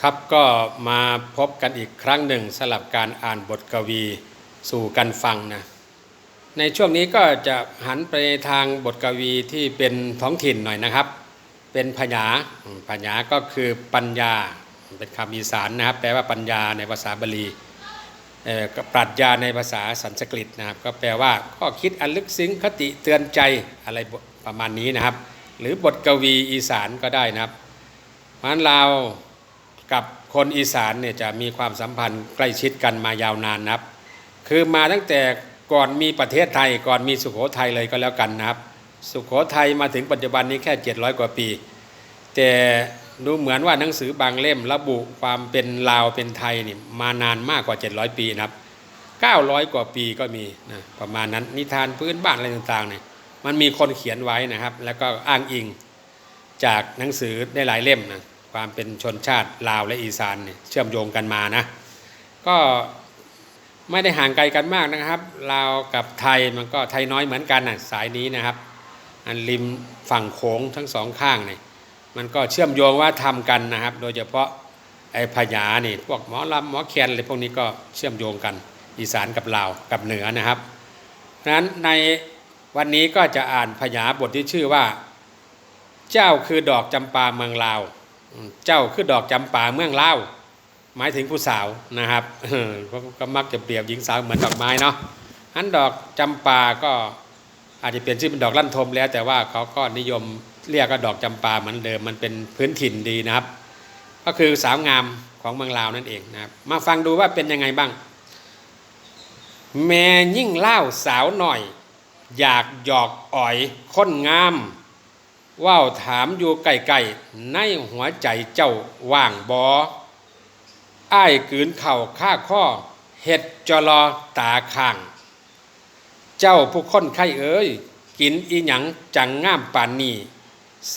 ครับก็มาพบกันอีกครั้งหนึ่งสลับการอ่านบทกวีสู่กันฟังนะในช่วงนี้ก็จะหันไปทางบทกวีที่เป็นท้องถิ่นหน่อยนะครับ เป็นพญาพญาก็คือปัญญาเป็นคำอีสานนะครับแปลว่าปัญญาในภาษาบาลีปรัชญาในภาษาสันสกฤตนะครับ ก็แปลว่าข้อคิดอันลึกซึ้งคติเตือนใจอะไรประมาณนี้นะครับ หรือบทกวีอีสานก็ได้นะครับเพราะฉะนั้นเรา กับคนอีสานเนี่ยจะมีความสัมพันธ์ใกล้ชิดกันมายาวนานนะครับ คือมาตั้งแต่ก่อนมีประเทศไทยก่อนมีสุโขทัยเลยก็แล้วกันนะครับ สุโขทัยมาถึงปัจจุบันนี้แค่ 700 กว่าปี แต่ดูเหมือนว่าหนังสือบางเล่มระบุความเป็นลาวเป็นไทยนี่มานานมากกว่า 700 ปีนะครับ 900 กว่าปีก็มีนะประมาณนั้นนิทานพื้นบ้านอะไรต่างๆเนี่ยมันมีคนเขียนไว้นะครับ แล้วก็อ้างอิงจากหนังสือได้หลายเล่มนะ ความเป็นชนชาติลาวและอีสานเนี่ยเชื่อมโยงกันมานะ ก็ไม่ได้ห่างไกลกันมากนะครับลาวกับไทยมันก็ไทยน้อยเหมือนกันนะสายนี้นะครับ อันริมฝั่งโขงทั้งสองข้างเนี่ยมันก็เชื่อมโยงว่าทำกันนะครับ โดยเฉพาะไอ้พญานี่พวกหมอลำหมอแคนอะไรพวกนี้ก็เชื่อมโยงกัน อีสานกับลาวกับเหนือนะครับเพราะฉะนั้นในวันนี้ก็จะอ่านพญาบทที่ชื่อว่า เจ้าคือดอกจำปาเมืองลาว เจ้าคือดอกจำปาเมืองลาวหมายถึงผู้สาวนะครับเออก็ก็มักจะเปรียบหญิงสาวเหมือนดอกไม้เนาะอันดอกจำปาก็อาจจะเปลี่ยนชื่อเป็นดอกลั่นทมแล้ว แต่ว่าเขาก็นิยมเรียกก็ดอกจำปาเหมือนเดิมมันเป็นพื้นถิ่นดีนะครับ ก็คือสาวงามของเมืองลาวนั่นเองนะครับ มาฟังดูว่าเป็นยังไงบ้าง แม่ยิ่งเล่าสาวหน่อย อยากหยอกอ่อยค้นงาม ว่าวถามอยู่ไก่ๆในหัวใจเจ้าว่างบออ้ายกืนเข่าข้าข้อเห็ดจลอตาข้าง เจ้าผู้ค้นไข้เอ้ยกินอีหยังจังง่ามป่านนี้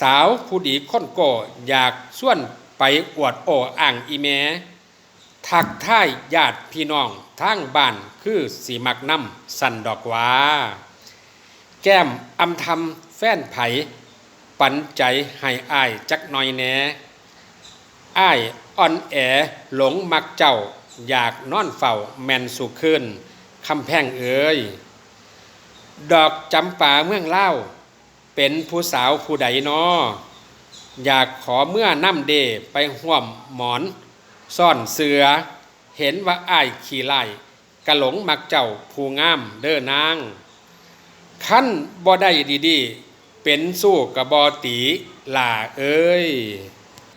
สาวผู้ดีค้นโกอยากส่วนไปอวดโออ่างอีแมทักท่ายญาติพี่น้องทางบ้านคือสีมักน้ำสันดอกว่าแก้มอำทำแฟนไผ ปันใจให้อ้ายจักหน่อยแหน่อ้ายอ่อนแอหลงมักเจ้า อยากนอนเฝ้าแม่นสุขขึ้นคำแพงเอ๋ยดอกจำป่าเมืองเล่า เป็นผู้สาวผู้ใดนออยากขอเมื่อน้ำเดไปห่วมหมอน ซ่อนเสือ เห็นว่าอ้ายขี่ไล่กะหลงมักเจ้าผู้งามเด้อนาง ขั้นบ่ได้ดีๆ เป็นสู้กับบอตีหล่าเอ้ย